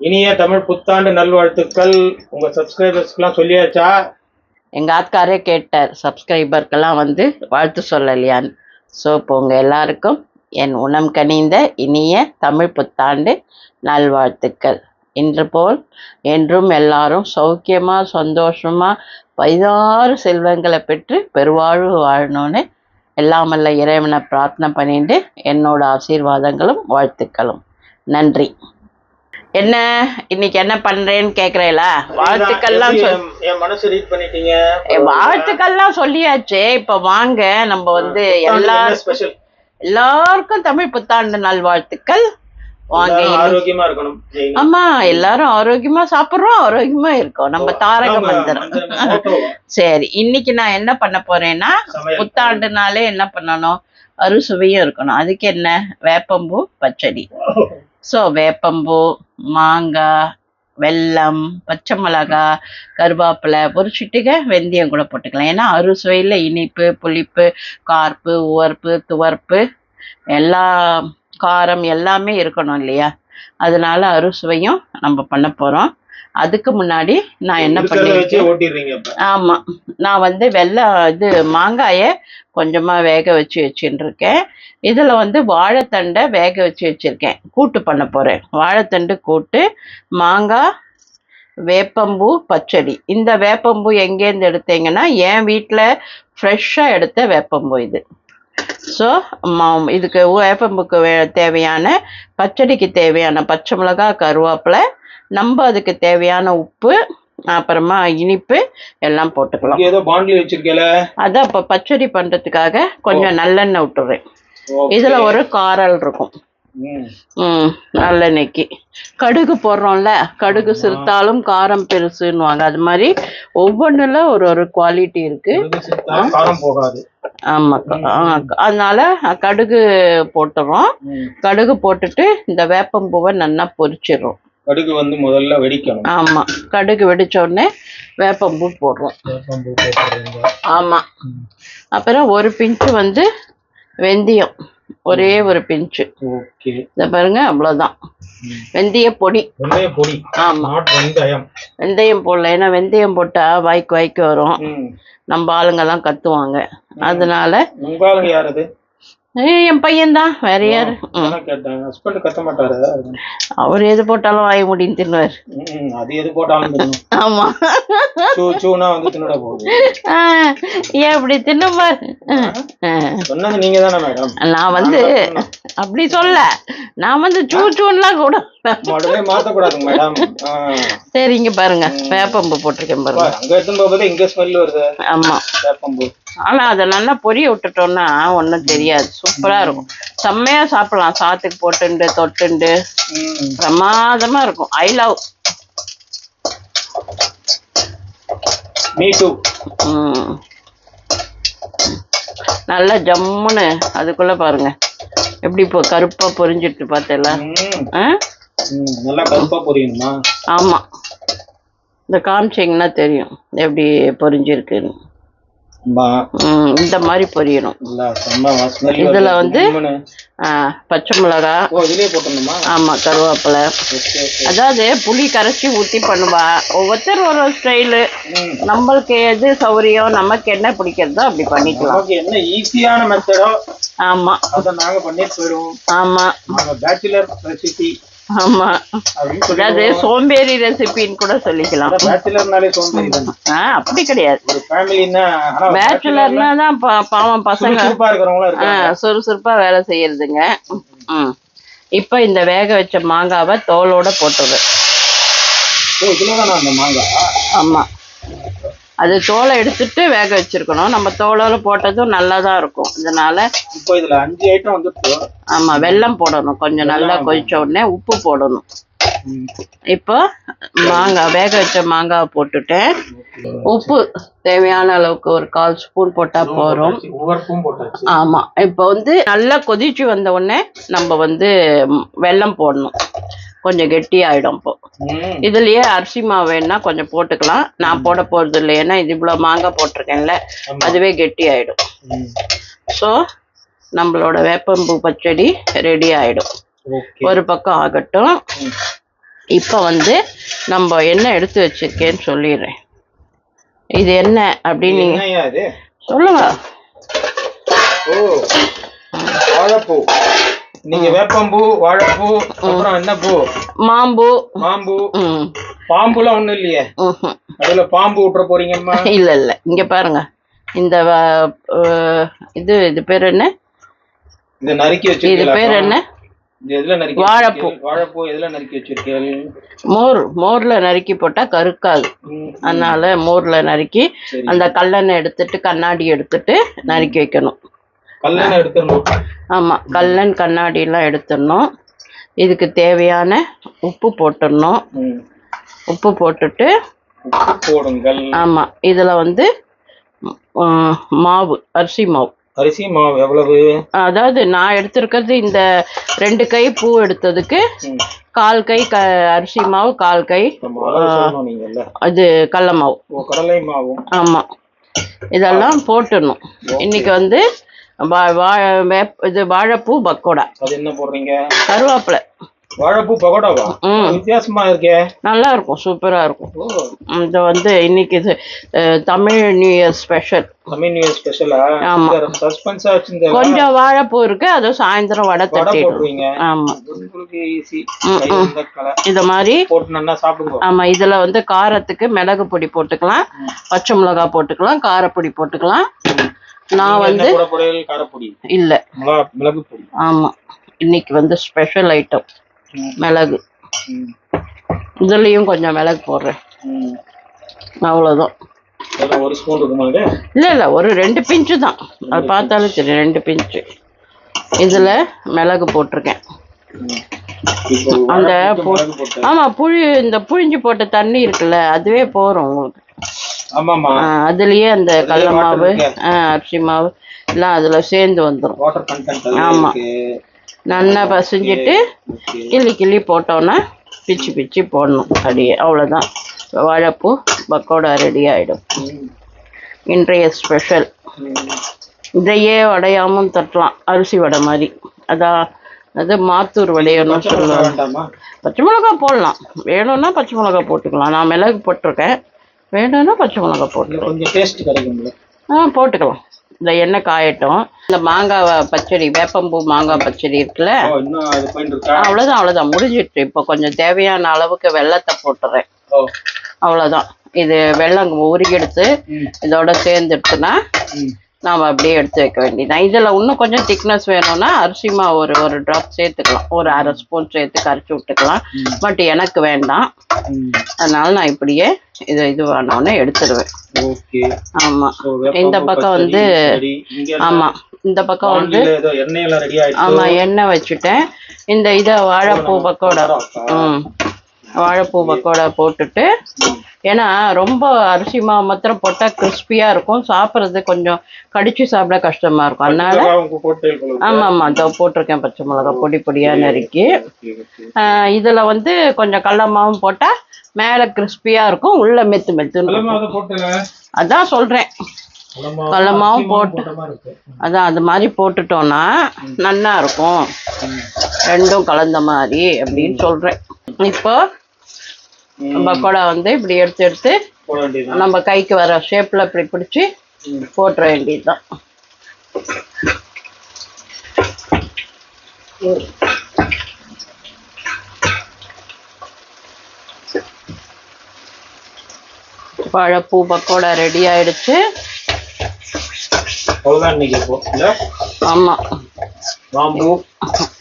இனிய தமிழ் புத்தாண்டு நல்வாழ்த்துக்கள். உங்க சப்ஸ்கிரைபர்ஸ்க்கெல்லாம் சொல்லியாச்சா? எங்கள் ஆத்காரே கேட்டார் சப்ஸ்கிரைபர்க்கெல்லாம் வந்து வாழ்த்து சொல்லலையான்னு. ஸோ இப்போ உங்கள் எல்லாருக்கும் என் உணம் கனிந்த இனிய தமிழ் புத்தாண்டு நல்வாழ்த்துக்கள். இன்று போல் என்றும் எல்லாரும் சௌக்கியமாக சந்தோஷமாக பதினாறு செல்வங்களை பெற்று பெருவாழ்வு வாழணும்னு எல்லாமல்ல இறைவனை பிரார்த்தனை பண்ணிட்டு என்னோட ஆசீர்வாதங்களும் வாழ்த்துக்களும். நன்றி. என்ன? இன்னைக்கு என்ன பண்றேன்னு கேக்குறேல? வாழ்த்துக்கள்லாம் என் மனசு ரீட் பண்ணிட்டீங்க? வாழ்த்துக்கள்லாம் சொல்லியாச்சே. இப்ப வாங்க நம்ம வந்து எல்லா ஸ்பெஷல் எல்லாருக்கும் தமிழ் புத்தாண்டு நல்வாழ்த்துக்கள் வாங்க ஆரோக்கியமா இருக்கணும். ஆமா எல்லாரும் ஆரோக்கியமா சாப்பிடுறோம் ஆரோக்கியமா இருக்கோம். நம்ம தாரக மந்திரம். சரி இன்னைக்கு நான் என்ன பண்ண போறேன்னா சமையல். புத்தாண்டுனாலே என்ன பண்ணணும்? அறுசுவையும் இருக்கணும். அதுக்கு என்ன? வேப்பம்பூ பச்சடி. ஸோ வேப்பம்பூ மாங்காய் வெல்லம் பச்சை மிளகாய் கருவேப்பிலை ஒரு வெந்தயம் கூட போட்டுக்கலாம். ஏன்னா அறுசுவையில் இனிப்பு புளிப்பு கார்ப்பு உவர்ப்பு துவர்ப்பு எல்லா காரம் எல்லாமே இருக்கணும் இல்லையா? அதனால அறுசுவையும் நம்ம பண்ண போகிறோம் அதுக்கு முன்னாடி நான் என்ன பண்ணிருக்கேன் ஆமாம் நான் வந்து வெள்ளை இது மாங்காயை கொஞ்சமாக வேக வச்சு வச்சுட்டு இருக்கேன் இதில் வந்து வாழைத்தண்டை வேக வச்சு வச்சுருக்கேன். கூட்டு பண்ண போகிறேன் வாழைத்தண்டு கூட்டு மாங்காய் வேப்பம்பூ பச்சடி. இந்த வேப்பம்பூ எங்கேருந்து எடுத்தீங்கன்னா என் வீட்டில் ஃப்ரெஷ்ஷாக எடுத்த வேப்பம்பூ இது. ஸோ இதுக்கு வேப்பம்புக்கு தேவையான பச்சடிக்கு தேவையான பச்சை மிளகாய் கருவேப்பிலை நம்ம அதுக்கு தேவையான உப்பு அப்புறமா இனிப்பு எல்லாம் போட்டுக்கலாம். ஏதோ பாண்ட்லி வச்சிருக்கல? அதான் இப்போ பச்சடி பண்ணுறதுக்காக கொஞ்சம் நல்லெண்ணெய் விட்டுறேன். இதில் ஒரு காரல் இருக்கும். நல்லெண்ணெய்க்கு. கடுகு போடுறோம்ல கடுகு சிறுத்தாலும் காரம் பெருசுன்னுவாங்க. அது மாதிரி ஒவ்வொன்றுல ஒரு ஒரு குவாலிட்டி இருக்கு. ஆமாம் அதனால கடுகு போட்டுறோம். கடுகு போட்டுட்டு இந்த வேப்பம்பூவை நல்லா பொரிச்சிடுறோம். கடுகு வந்து முதல்ல வெடிக்கணும். ஆமாம் கடுகு வெடிச்ச உடனே வேப்பம்பூ போடுறோம். வேப்பம்பூ. ஆமாம் அப்புறம் ஒரு பிஞ்சு வந்து வெந்தயம். ஒரே ஒரு பிஞ்சு. ஓகே. இதை பாருங்க அவ்வளோதான் வெந்தய பொடி. வெந்தய பொடி. ஆமா. வெந்தயம். வெந்தயம் போடல ஏன்னா வெந்தயம் போட்டா வாய்க்கு வாய்க்கு வரும். நம்ம ஆளுங்கெல்லாம் கத்துவாங்க. அதனால உங்க ஆளுங்க யார் அது? என் பையன்தான். வேற யாரு? ஹஸ்பண்ட் கத்த மாட்டாரு. அவர் எது போட்டாலும் வாய முடின்னு தின்னுவார். அது எது போட்டாலும். ஆமா. சூ சூனா வந்து தின்னுட போகுது. ஏன் அப்படி தின்னுவார் சொன்னது நீங்க தானே மேடம்? நான் வந்து அப்படி சொல்ல. நான் வந்து சூ சூன்லாம் கூட உடனே மாத்தக்கூடாதுங்க மேடம். ஆ. சரி இங்க பாருங்க. வேப்பம்பு போட்டிருக்கேன் பாருங்க. அங்க எடுத்துன்னு போகும்போது இங்க ஸ்மெல் வருது. ஆமா. வேப்பம்பூ. ஆனா அதை நல்லா பொரிய விட்டுட்டோம்னா ஒன்றும் தெரியாது. சூப்பரா இருக்கும். செம்மையா சாப்பிடலாம். சாத்துக்கு போட்டுண்டு தொட்டுண்டு. பிரமாதமா இருக்கும். I love me. டூ நல்லா ஜம்முன்னு அதுக்குள்ள பாருங்க. எப்படி இப்போ கருப்பா பொரிஞ்சிட்டு பார்த்தல ம். நல்லா கருப்பா பொரியணுமா ஆமா. இந்த காமிச்சிங்கன்னா தெரியும் எப்படி பொரிஞ்சிருக்குன்னு. இந்த மாதிரி பொரியணும். இதுல. வந்து- பச்சை மிளகா. ஆமா கருவேப்பிலை. அதாவது புளி கரைச்சி ஊத்தி பண்ணுவா. ஒவ்வொருத்தர் ஒரு ஸ்டைலு. நம்மளுக்கு எது சௌரியம் நமக்கு என்ன பிடிக்கிறதோ அப்படி பண்ணிக்கலாம். என்ன ஈஸியான மெத்தடோ ஆமா. நாங்க பண்ணிட்டு போயிடுவோம். ஆமா. பேச்சுலர் ரெசிபி ஆமா. அதாவது சோம்பேறி ரெசிபின்னு கூட சொல்லிக்கலாம். அப்படி கிடையாது. பேச்சுலர்னா தான் பாவம் பசங்க. சுறுசுறுப்பா வேலை செய்யறதுங்க. இப்போ இந்த வேக வச்ச மாங்காவை தோலோட போட்டுரு ஆமா. அது தோலை எடுத்துட்டு வேக வச்சிருக்கணும். நம்ம தோலோட போட்டதும் நல்லா தான் இருக்கும். இதனால இப்போ இதுல அஞ்சு ஐட்டம் வந்துட்டு ஆமா வெல்லம் போடணும். கொஞ்சம் நல்லா கொதிச்ச உடனே உப்பு போடணும். இப்போ மாங்காய் வேக வச்ச மாங்காவை போட்டுட்டேன். உப்பு தேவையான அளவுக்கு ஒரு கால் ஸ்பூன் போட்டா போறோம் ஆமா இப்போ வந்து நல்லா கொதிச்சு வந்த உடனே நம்ம வந்து வெல்லம் போடணும். கொஞ்சம் கெட்டி ஆயிடும் இப்போ. இதுலயே அரிசி மாவு வேணா கொஞ்சம் போட்டுக்கலாம். நான் போட போறது இல்லை ஏன்னா இது இவ்வளவு மாங்காய் போட்டிருக்கேன்ல. அதுவே கெட்டி ஆயிடும். ஸோ நம்மளோட வேப்பம்பூ பச்சடி ரெடி ஆயிடும். ஓகே ஒரு பக்கம் ஆகட்டும். இப்போ வந்து நம்ம என்ன எடுத்து வச்சிருக்கேன்னு சொல்லிடுறேன். இது என்ன அப்படின்னு சொல்லுங்க. வாழைப்பூ. நீங்க வேப்பம்பூ வாழைப்பூ அப்புறம் என்ன பூ? மாம்பூ. பாம்பு ம். பாம்புலாம் ஒண்ணும் இல்லையே. அதுல பாம்பு விட்டுற போறீங்கம்மா. இல்ல இல்ல. இங்க பாருங்க. இந்த இது இது பேர் என்ன? இத நறுக்கி இது வச்சிருக்கீங்களா பேர் என்ன? இது வாழைப்பூ. வச்சிருக்கீங்க? வாழைப்பூ எதுல நறுக்கி வச்சிருக்கீங்க மோர் மோர்ல நறுக்கி போட்டா கருக்காது. அதனால மோர்ல நறுக்கி அந்த கல்லெண்ணெய் எடுத்துட்டு கண்ணாடி எடுத்துட்டு நறுக்கி வைக்கணும். கல்லெண்ணெய் எடுத்துடணும். ஆமா கல்லன் கண்ணாடி எல்லாம் எடுத்துடணும். இதுக்கு தேவையான உப்பு போட்டுடணும். உப்பு போட்டுட்டு போடுங்கள். ஆமா இதுல வந்து மாவு அரிசி மாவு. அரிசி மாவு எவ்வளவு? அதாவது நான் எடுத்திருக்கிறது இந்த ரெண்டு கை பூ எடுத்ததுக்கு. கால் கை க அரிசி மாவு கால் கை அது கடல மாவு. கடலை மாவும் ஆமா. இதெல்லாம் போட்டுடணும். இன்னைக்கு வந்து வா- வா- இது வாழைப்பூ பக்கோடா. அது என்ன போடுறீங்க? கருவேப்பிலை. வாழைப்பூ பகோடாவா. வித்தியாசமா இருக்கே. நல்லா இருக்கும் சூப்பரா இருக்கும். இது வந்து இன்னைக்கு இது Tamil new year special. Tamil new year ஸ்பெஷலா? ஆமா. சஸ்பென்ஸா வச்சிருந்த கொஞ்சம் வாழைப்பூ இருக்கு அதுவும் சாயந்தரம் வடை தட்டிடும் போட்டுருவீங்க ஆமா. ஈஸி மாதிரி போட்டு நல்லா சாப்பிடுங்க. ஆமா இதுல வந்து காரத்துக்கு மிளகு பொடி போட்டுக்கலாம் பச்சை மிளகாய் போட்டுக்கலாம் காரப்பொடி போட்டுக்கலாம். நான் வந்து இல்ல மிளகா பொடி ஆமா. இன்னைக்கு வந்து ஸ்பெஷல் ஐட்டம். மிளகு. இதுலயும் கொஞ்சம் மிளகு போடுறேன். இது? இல்ல இல்ல ஒரு ரெண்டு பிஞ்சு தான். அது பார்த்தாலும் சரி ரெண்டு பிஞ்சு. இதுல மிளகு போட்டிருக்கேன். அந்த ஆமா புழி இந்த புழிஞ்சு போட்ட தண்ணி இருக்குல்ல அதுவே போறோம் உங்களுக்கு. அதுலயே அந்த கடல மாவு அரிசி மாவு எல்லாம் அதுல சேர்ந்து வந்துடும் ஆமா. நல்லா பசிஞ்சிட்டு கிள்ளி கிள்ளி போட்டோன்னா பிச்சு பிச்சு போடணும். அப்படியே அவ்வளோதான் வாழைப்பூ பக்கோடா ரெடி ஆயிடும். ம். இன்றைய ஸ்பெஷல். இதையே வடையாமும் தட்டலாம். அரிசி வடை மாதிரி. அதான் அது மாத்தூர் மிளகா சொல்லுவாங்க. பச்சை மிளகா போடலாம். வேணும்னா பச்சை மிளகா போட்டுக்கலாம். நான் மிளகு போட்டிருக்கேன். வேணும்னா பச்சை மிளகா போட்டுக்கலாம். ஆ போட்டுக்கலாம். இந்த எண்ணெய் காயட்டும். இந்த மாங்காய் பச்சடி வேப்பம்பூ மாங்காய் பச்சடி இருக்குல்ல? அவ்வளோதான் அவ்வளோதான் முடிஞ்சிட்டு இப்போ கொஞ்சம் தேவையான அளவுக்கு வெள்ளத்தை போட்டுறேன். அவ்வளோதான் இது வெள்ளம் உருகெடுத்து ம். இதோட சேர்ந்துடுச்சுன்னா. நாம் அப்படியே எடுத்து வைக்க வேண்டியதுதான். இதில் இன்னும் கொஞ்சம் திக்னஸ் வேணும்னா அரிசி மாவு ஒரு ஒரு ட்ராப் சேர்த்துக்கலாம். ஒரு அரை ஸ்பூன் சேர்த்து கரைச்சி விட்டுக்கலாம். பட் எனக்கு வேண்டாம். அதனால நான் இப்படியே இது இது வேணும்னு எடுத்துடுவேன் ஓகே. ஆமாம் இந்த பக்கம் வந்து? ஆமாம் இந்த பக்கம் வந்து ஆமாம் எண்ணெய் வச்சுட்டேன். இந்த இதை வாழைப்பூ பக்கோடா. ம். வாழைப்பூ பக்கோடா போட்டுட்டு ஏன்னா ரொம்ப அரிசி மாவு மாத்திரம் போட்டால் கிறிஸ்பியாக இருக்கும். சாப்பிட்றது கொஞ்சம் கடிச்சு சாப்பிட கஷ்டமா இருக்கும். அதனால போட்டு. ஆமாம் ஆமாம் இதோ போட்டிருக்கேன் பச்சை மிளகா பொடி பொடியாக நறுக்கி. இதுல வந்து கொஞ்சம் கடல மாவும் போட்டா மேல கிறிஸ்பியா இருக்கும். உள்ள மெத்து மெத்துன்னு. அதான் சொல்றேன். கடலை மாவு, கடலை மாவும் அரிசி மாவும் போட்டு. அதான் அது மாதிரி போட்டுட்டோம்னா நல்லா இருக்கும் ரெண்டும் கலந்த மாதிரி அப்படின்னு சொல்றேன் இப்போ. பக்கோடா வந்து இப்படி எடுத்து எடுத்து. நம்ம கைக்கு வர ஷேப்ல இப்படி பிடிச்சி. போட்டுற வேண்டியதுதான் வாழைப்பூ பக்கோடா ரெடி ஆயிடுச்சு அவ்வளவுதான் இன்னைக்கு இப்போ. இல்ல? ஆமா. மாம்பூ.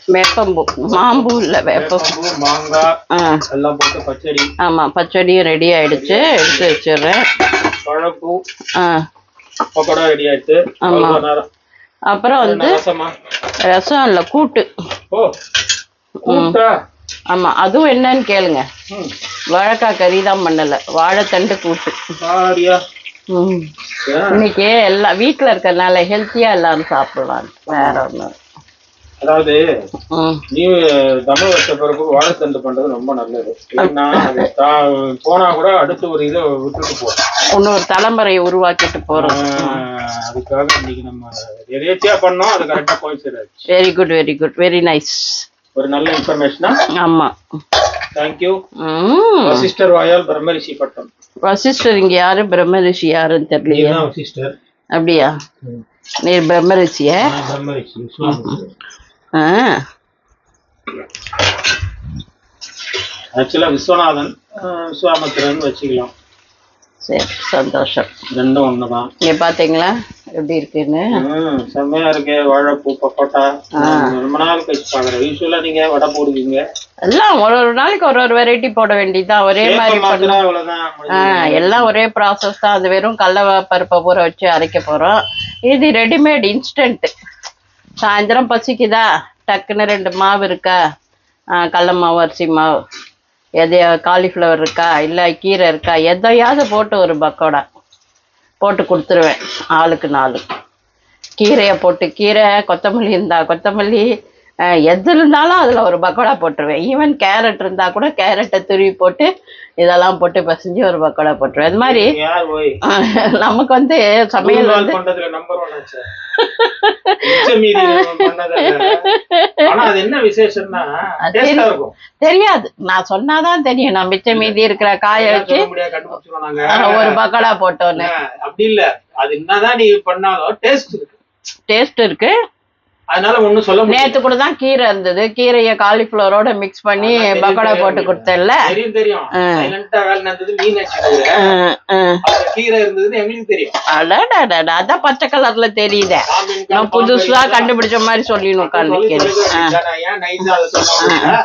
வேப்பம்பூ. மாம்பூ இல்ல வேப்பம். வேப்பம்பூ, மாங்காய் ஆ. எல்லாம் போட்டு பச்சடி. ஆமா பச்சடியும் ரெடி ஆயிடுச்சு. எடுத்து வச்சிடுறேன். வாழைப்பூ ஆ. பக்கோடா ரெடி ஆயிடுச்சு. ஆமா. அவ்வளவுதான் நேரம். அப்புறம் வந்து ரசமா? இல்ல கூட்டு. ஓ கூட்டா? ஆமா அதுவும் என்னன்னு கேளுங்க. வாழைக்காய் கறி தான் பண்ணல. வாழைத்தண்டு கூட்டு? இன்னைக்கு எல்லாம் வீட்ல இருக்கறனால ஹெல்த்தியா எல்லாரும் சாப்பிடலாம். வேற ஒண்ணு அதாவது ம். நீ தமிழ் வருஷ பிறகு வாழைத்தண்டு பண்றது ரொம்ப நல்லது. போனா கூட அடுத்து ஒரு இதை விட்டுட்டு போ இன்னொரு தலைமுறையை உருவாக்கிட்டு ஆஹ் அதுக்காக இன்னைக்கு நம்ம எதேச்சியா பண்ணோம் அது கரெக்டா போய் சேராது very good very good very nice ஒரு நல்ல இன்ஃபர்மேஷனா ஆமா. தேங்க்யூ சிஸ்டர் வாயால் பட்டம் வசிஷ்டர் இங்க யாரு? பிரம்ம ரிஷி யாருன்னு தெரியலையே. சிஸ்டர் அப்படியா? நீ பிரம்ம ரிஷிய ஆ ஆக்சுவலா விஸ்வநாதன் விஸ்வாமித்திரன் வச்சுக்கலாம். சரி சந்தோஷம். ரெண்டும் ஒண்ணுதான். இங்க பாத்தீங்களா? எப்படி இருக்குன்னு? செம்மையா இருக்கு. வாழைப்பூ பக்கோட்டா. ரொம்ப நாள் கழிச்சு பாக்குறேன் யூஸ்வலா நீங்க வடை போடுவீங்க? எல்லாம் ஒரு ஒரு நாளைக்கு ஒரு ஒரு வெரைட்டி போட வேண்டியதுதான். ஒரே மாதிரி முடிஞ்சுது. எல்லாம் ஒரே ப்ராசஸ் தான். அது வெறும் கடல பருப்பை ஊற வச்சு அரைக்க போறோம். இது ரெடிமேட் இன்ஸ்டன்ட் சாயந்தரம் பசிக்குதா? டக்குன்னு ரெண்டு மாவு இருக்கா? கடல மாவு அரிசி மாவு. எதையா காலிஃப்ளவர் இருக்கா? இல்லை கீரை இருக்கா? எதையாவது போட்டு ஒரு பக்கோடா. போட்டு கொடுத்துருவேன் ஆளுக்கு நாலு. கீரையை போட்டு கீரை கொத்தமல்லி இருந்தா கொத்தமல்லி எது இருந்தாலும் அதில் ஒரு பக்கோடா போட்டுருவேன். ஈவன் கேரட் இருந்தால் கூட கேரட்டை துருவி போட்டு இதெல்லாம் போட்டு பசஞ்சு ஒரு பக்கோடா போட்டுருவேன். அது மாதிரி நமக்கு வந்து சமையல் வந்து மிச்ச தெரியாது. நான் சொன்னாதான் தெரியும். நான் மிச்சம் மீதி இருக்கிற காய வச்சு ஒரு பக்கோடா போட்டோன்னு. அப்படி இல்ல. அது என்னதான் நீ பண்ணாலும் டேஸ்ட் இருக்கு. டேஸ்ட் இருக்கு. அதனால ஒண்ணும் சொல்ல நேத்து கூட தான் கீரை இருந்தது. கீரையை காலிஃப்ளவரோட மிக்ஸ் பண்ணி பக்கோடா. போட்டு கொடுத்தேன்ல. தெரியும் தெரியும். கீரை இருந்ததுன்னு எங்களுக்கு தெரியும். அதான் பச்சை கலர்ல தெரியுதே. நான் புதுசா கண்டுபிடிச்ச மாதிரி சொல்லணும் உட்காந்துருக்கேன் ஏன் நைஸா அதை சொல்ல முடியல?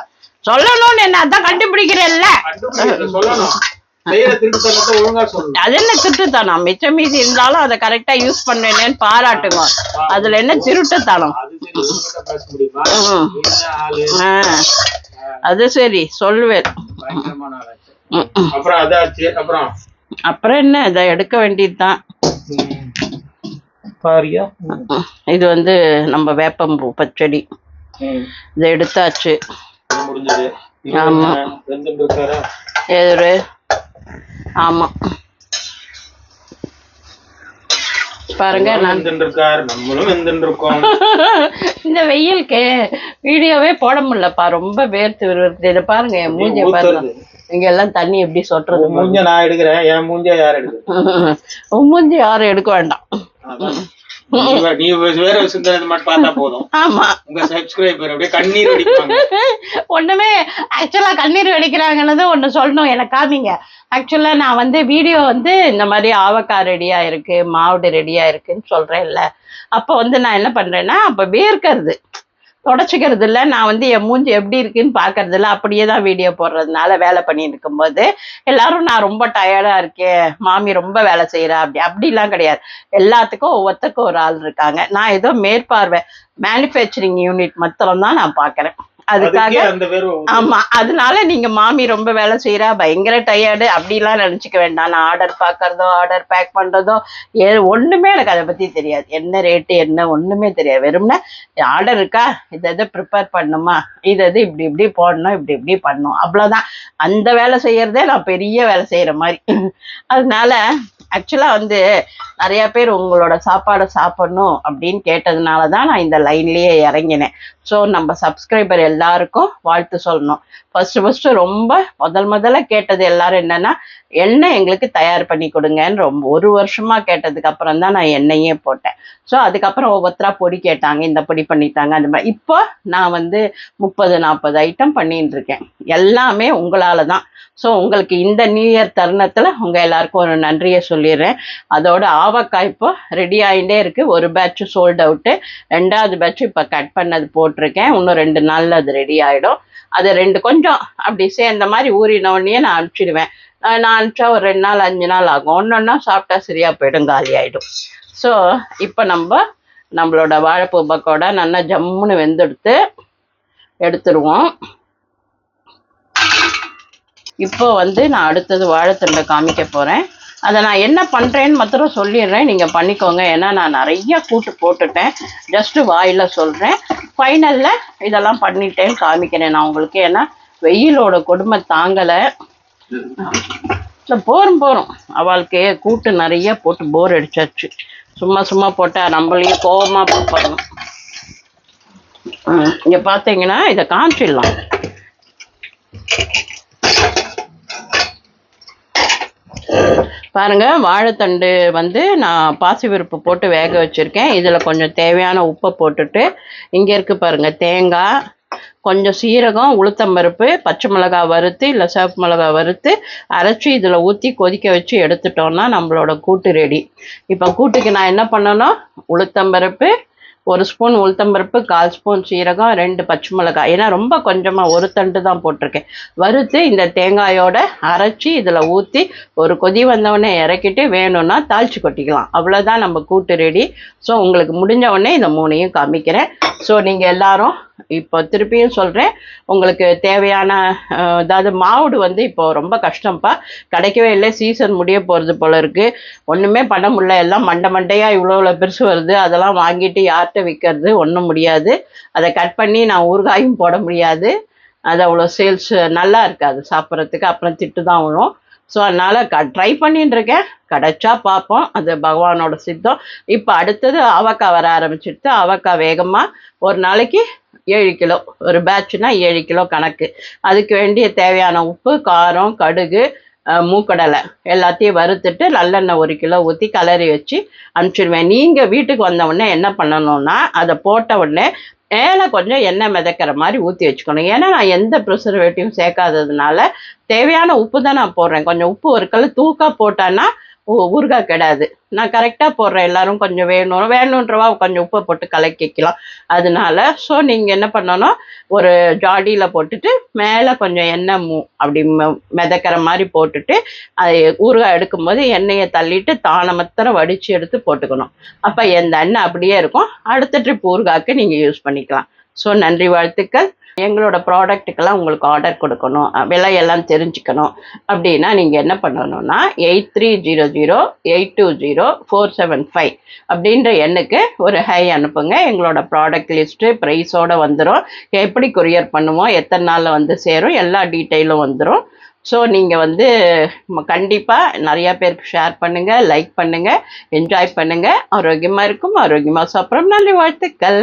சொல்லணும்னு என்ன அதான் கண்டுபிடிக்கிறேன்ல. சொல்லணும். அது என்ன திருட்டுத்தனம்? மிச்சம் மீதி இருந்தாலும் அதை கரெக்டா யூஸ் பண்ணேன்னு பாராட்டுங்க. அதுல என்ன திருட்டுத்தனம்? அது சரி சொல்லுவேன். அப்புறம் என்ன? இதை எடுக்க வேண்டியதுதான். இது வந்து நம்ம வேப்பம்பூ பச்சடி. இதை எடுத்தாச்சு. ஆமா. ஆமா. பாருங்க நான் இந்த வெயிலுக்கு வீடியோவே போட முடியலப்பா. ரொம்ப வேர்த்து விறுவிறுத்து இதை பாருங்க என் மூஞ்சிய பாருங்க. இங்க எல்லாம் தண்ணி எப்படி சொட்டுறது மூஞ்ச நான் எடுக்கிறேன் என் மூஞ்ச யார் எடுக்குது? உன் மூஞ்சி யாரும் எடுக்க வேண்டாம். ஒண்ணுமே ஆக்சுவலா கண்ணீர் வெடிக்கிறாங்கன்னு ஒண்ணு சொல்லணும் எனக்கு காமிங்க. ஆக்சுவலா நான் வந்து வீடியோ வந்து இந்த மாதிரி ஆவக்காய் ரெடியா இருக்கு மாவுடு ரெடியா இருக்குன்னு சொல்றேன்ல. அப்போ வந்து நான் என்ன பண்றேன்னா அப்ப வேர்க்கிறது. தொடச்சிக்கிறது இல்லை. நான் வந்து என் மூஞ்சி எப்படி இருக்குன்னு பார்க்கறது இல்லை. அப்படியே தான் வீடியோ போடுறதுனால வேலை பண்ணிட்டு இருக்கும்போது எல்லாரும் நான் ரொம்ப டயர்டாக இருக்கேன். மாமி ரொம்ப வேலை செய்கிறா அப்படி. அப்படிலாம் கிடையாது. எல்லாத்துக்கும் ஒவ்வொருத்தருக்கும் ஒரு ஆள் இருக்காங்க. நான் ஏதோ மேற்பார்வை மேனுஃபேக்சரிங் யூனிட் மாத்திரம்தான் நான் பார்க்குறேன். அதுக்காக. ஆமா அதனால நீங்க மாமி ரொம்ப வேலை செய்யறா பயங்கர டயர்டு அப்படிலாம் நினைச்சுக்க வேண்டாம். நான் ஆர்டர் பாக்குறதோ ஆர்டர் பேக் பண்றதோ ஏ ஒண்ணுமே எனக்கு அதை பத்தி தெரியாது. என்ன ரேட்டு என்ன ஒண்ணுமே தெரியாது. வெறும்னா ஆர்டர் இருக்கா? இதை இதை ப்ரிப்பேர் பண்ணுமா? இது இது இப்படி இப்படி போடணும் இப்படி இப்படி பண்ணணும். அவ்வளவுதான். அந்த வேலை செய்யறதே நான் பெரிய வேலை செய்யற மாதிரி. அதனால ஆக்சுவலாக வந்து நிறைய பேர் உங்களோட சாப்பாடை சாப்பிடணும் அப்படின்னு கேட்டதுனால தான் நான் இந்த லைன்லேயே இறங்கினேன். ஸோ நம்ம சப்ஸ்கிரைபர் எல்லாருக்கும் வாழ்த்து சொல்லணும். ஃபஸ்ட்டு ஃபஸ்ட்டு ரொம்ப முதல் முதல்ல கேட்டது எல்லாரும் என்னன்னா எண்ணெய் எங்களுக்கு தயார் பண்ணி கொடுங்கன்னு ரொம்ப ஒரு வருஷமாக கேட்டதுக்கு அப்புறம் தான் நான் எண்ணெயே போட்டேன். ஸோ அதுக்கப்புறம் ஒவ்வொருத்தரா பொடி கேட்டாங்க இந்த பொடி பண்ணிட்டாங்க அந்த மாதிரி. இப்போ நான் வந்து முப்பது நாற்பது ஐட்டம் பண்ணிட்டு இருக்கேன். எல்லாமே உங்களால் தான். ஸோ உங்களுக்கு இந்த நியூ இயர் தருணத்தில் உங்கள் எல்லாருக்கும் ஒரு நன்றியை சொல்லிடுறேன். அதோட ஆவக்காய் இப்போ ரெடி ஆகிட்டே இருக்கு. ஒரு பேட்ச் சோல்ட் அவுட்டு ரெண்டாவது பேட்ச் இப்போ கட் பண்ணது போட்டிருக்கேன். இன்னும் ரெண்டு நாள்ல அது ரெடி ஆயிடும். அது ரெண்டு கொஞ்சம் அப்படி சேர்ந்த மாதிரி ஊறின உடனே நான் அனுப்பிச்சிடுவேன். நான் அனுப்பிச்சா ஒரு ரெண்டு நாள் அஞ்சு நாள் ஆகும். ஒன்றொன்னா சாப்பிட்டா சரியா போயிடும் காலி ஆயிடும். ஸோ இப்போ நம்ம நம்மளோட வாழைப்பூ பக்கோடா நல்லா ஜம்முன்னு வெந்தெடுத்து எடுத்துருவோம். இப்போ வந்து நான் அடுத்தது வாழைத்தண்டை காமிக்க போறேன். அதை நான் என்ன பண்ணுறேன்னு மாத்திரம் சொல்லிடுறேன். நீங்கள் பண்ணிக்கோங்க. ஏன்னா நான் நிறைய கூட்டு போட்டுட்டேன். ஜஸ்ட்டு வாயில் சொல்கிறேன் ஃபைனலில் இதெல்லாம் பண்ணிட்டேன்னு காமிக்கிறேன் நான் உங்களுக்கு. ஏன்னா வெயிலோட கொடுமை தாங்கலை. போரும் போகிறோம் அவளுக்கு கூட்டு நிறைய போட்டு போர் அடிச்சாச்சு. சும்மா சும்மா போட்டால் நம்மளையும் கோபமாக பார்ப்பணும் இங்கே பார்த்தீங்கன்னா இதை காமிச்சிடலாம். Yeah. பாருங்கள் வாழைத்தண்டு வந்து நான் பாசிப்பருப்பு போட்டு வேக வச்சிருக்கேன். இதில் கொஞ்சம் தேவையான உப்பை போட்டுட்டு இங்கே இருக்குது பாருங்கள் தேங்காய் கொஞ்சம் சீரகம் உளுத்தம்பருப்பு பச்சை மிளகாய் வறுத்து இல்லை சிவப்பு மிளகாய் வறுத்து அரைச்சி இதில் ஊற்றி கொதிக்க வச்சு எடுத்துட்டோம்னா நம்மளோட கூட்டு ரெடி இப்போ கூட்டுக்கு நான் என்ன பண்ணணும்? உளுத்தம்பருப்பு ஒரு ஸ்பூன் உளுத்தம்பருப்பு கால் ஸ்பூன் சீரகம் ரெண்டு பச்சை மிளகாய். ஏன்னா ரொம்ப கொஞ்சமாக ஒரு தண்டு தான் போட்டிருக்கேன். வறுத்து இந்த தேங்காயோட அரைச்சி இதில் ஊற்றி ஒரு கொதி வந்தவுடனே இறக்கிட்டு வேணும்னா தாளித்து கொட்டிக்கலாம். அவ்வளோதான் நம்ம கூட்டு ரெடி ஸோ உங்களுக்கு முடிஞ்ச உடனே இந்த மூணையும் காமிக்கிறேன். ஸோ நீங்கள் எல்லாரும் இப்போ திருப்பியும் சொல்கிறேன் உங்களுக்கு தேவையான அதாவது மாவுடு வந்து இப்போ ரொம்ப கஷ்டம்ப்பா. கிடைக்கவே இல்லை. சீசன் முடிய போகிறது போல இருக்குது ஒன்றுமே பண்ண முடியல. எல்லாம் மண்டை மண்டையாக இவ்வளோ இவ்வளோ பெருசு வருது. அதெல்லாம் வாங்கிட்டு யார் யார்கிட்ட விற்கிறது ஒன்றும் முடியாது. அதை கட் பண்ணி நான் ஊறுகாயும் போட முடியாது. அது அவ்வளோ சேல்ஸ் நல்லா இருக்காது சாப்பிட்றதுக்கு. அப்புறம் திட்டு தான் விழும். ஸோ அதனால் க ட்ரை பண்ணின்னு இருக்கேன். கிடைச்சா பார்ப்போம். அது பகவானோட சித்தம். இப்போ அடுத்தது அவக்காய் வர ஆரம்பிச்சிடுத்து. அவக்காய் வேகமாக ஒரு நாளைக்கு ஏழு கிலோ ஒரு பேட்ச்னா ஏழு கிலோ கணக்கு. அதுக்கு வேண்டிய தேவையான உப்பு காரம் கடுகு மூக்கடலை. எல்லாத்தையும் வறுத்துட்டு நல்லெண்ணெய் ஒரு கிலோ ஊற்றி கலரி வச்சு அனுப்பிச்சிடுவேன். நீங்கள் வீட்டுக்கு வந்த உடனே என்ன பண்ணணும்னா அதை போட்ட உடனே மேலே கொஞ்சம் எண்ணெய் மிதக்கிற மாதிரி ஊற்றி வச்சுக்கணும். ஏன்னா நான் எந்த ப்ரிசர்வேட்டிவும் சேர்க்காததுனால தேவையான உப்பு தான் நான் போடுறேன். கொஞ்சம் உப்பு ஒரு கல் தூக்கா போட்டேன்னா ஊறுகாய் கெடாது. நான் கரெக்டாக போடுறேன். எல்லாரும் கொஞ்சம் வேணும். வேணுன்றவா கொஞ்சம் உப்பை போட்டு கலக்கிக்கலாம். அதனால ஸோ நீங்கள் என்ன பண்ணணும்? ஒரு ஜாடியில் போட்டுட்டு மேலே கொஞ்சம் எண்ணெய் மூ அப்படி மிதக்கிற மாதிரி போட்டுட்டு அது ஊறுகாய் எடுக்கும்போது எண்ணெயை தள்ளிட்டு தானை மத்திரம் வடித்து எடுத்து போட்டுக்கணும். அப்போ எந்த எண்ணெய் அப்படியே இருக்கும். அடுத்த ட்ரிப் ஊறுகாய்க்கு நீங்கள் யூஸ் பண்ணிக்கலாம். ஸோ நன்றி வாழ்த்துக்கள். எங்களோட ப்ராடக்ட்டுக்கெல்லாம் உங்களுக்கு ஆர்டர் கொடுக்கணும். விலையெல்லாம் தெரிஞ்சுக்கணும். அப்படின்னா நீங்கள் என்ன பண்ணணும்னா eight three zero zero eight two zero four seven five அப்படின்ற எண்ணுக்கு ஒரு ஹை அனுப்புங்க. எங்களோட ப்ராடக்ட் லிஸ்ட்டு ப்ரைஸோடு வந்துடும் எப்படி கொரியர் பண்ணுவோம் எத்தனை நாளில் வந்து சேரும் எல்லா டீட்டெயிலும் வந்துடும் ஸோ நீங்கள் வந்து கண்டிப்பாக நிறையா பேருக்கு ஷேர் பண்ணுங்கள் லைக் பண்ணுங்கள் என்ஜாய் பண்ணுங்கள் ஆரோக்கியமாக இருக்கும் ஆரோக்கியமாக சாப்பிட்றோம் நல்ல வாழ்த்துக்கள்.